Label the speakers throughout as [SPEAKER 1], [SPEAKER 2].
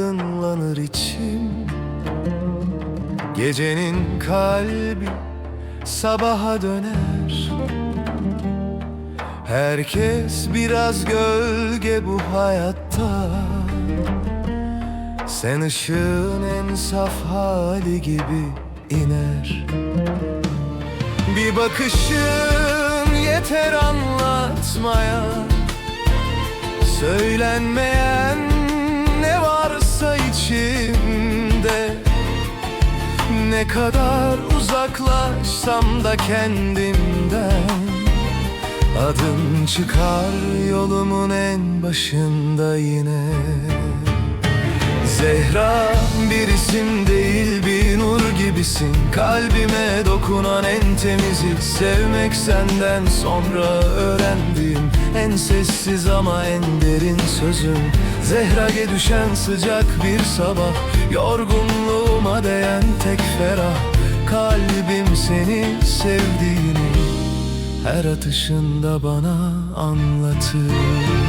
[SPEAKER 1] aydınlanır içim. Gecenin kalbi sabaha döner. Herkes biraz gölge bu hayatta. Sen ışığın en saf hali gibi iner. Bir bakışın yeter anlatmaya Söylenmeyen ne varsa içimde. Ne kadar uzaklaşsam da kendimden. Adın çıkar yolumun en başında yine. Zehra bir isim değil bir nur gibisin. Kalbime dokunan en temizi Sevmek senden sonra öğrendiğim En sessiz ama en derin sözüm. Zehrage düşen sıcak bir sabah. Yorgunluğuma değen tek ferah. Kalbim seni sevdiğini Her atışında bana anlatır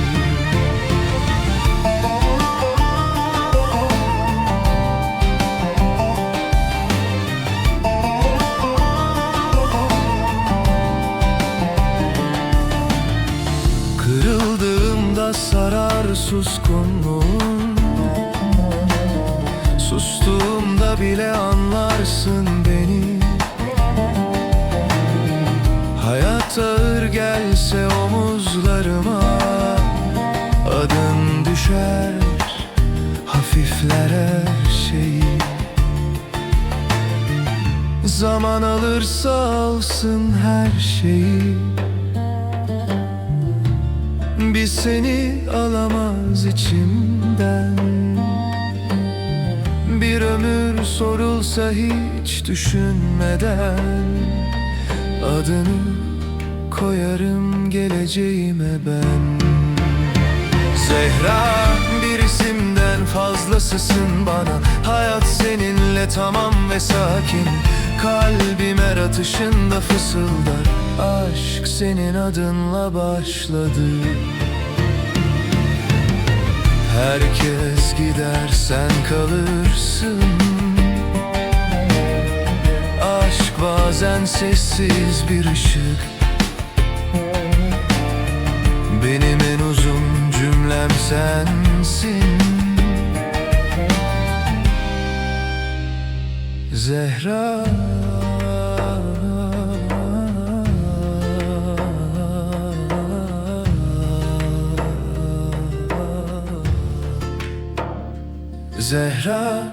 [SPEAKER 1] Kırıldığımda sarar suskunluğun. Sustuğumda bile anlarsın beni. Hayat ağır gelse omuzlarıma Adın düşer hafifler her şeyi. Zaman alırsa alsın her şeyi Biz seni alamaz içimden. Bir ömür sorulsa hiç düşünmeden Adını koyarım geleceğime ben. Zehra bir isimden fazlasısın bana. Hayat seninle tamam ve sakin. Kalbim her atışında fısıldar. Aşk senin adınla başladı Herkes gider sen kalırsın. Aşk bazen sessiz bir ışık. Benim en uzun cümlem sensin. Zehra Zehra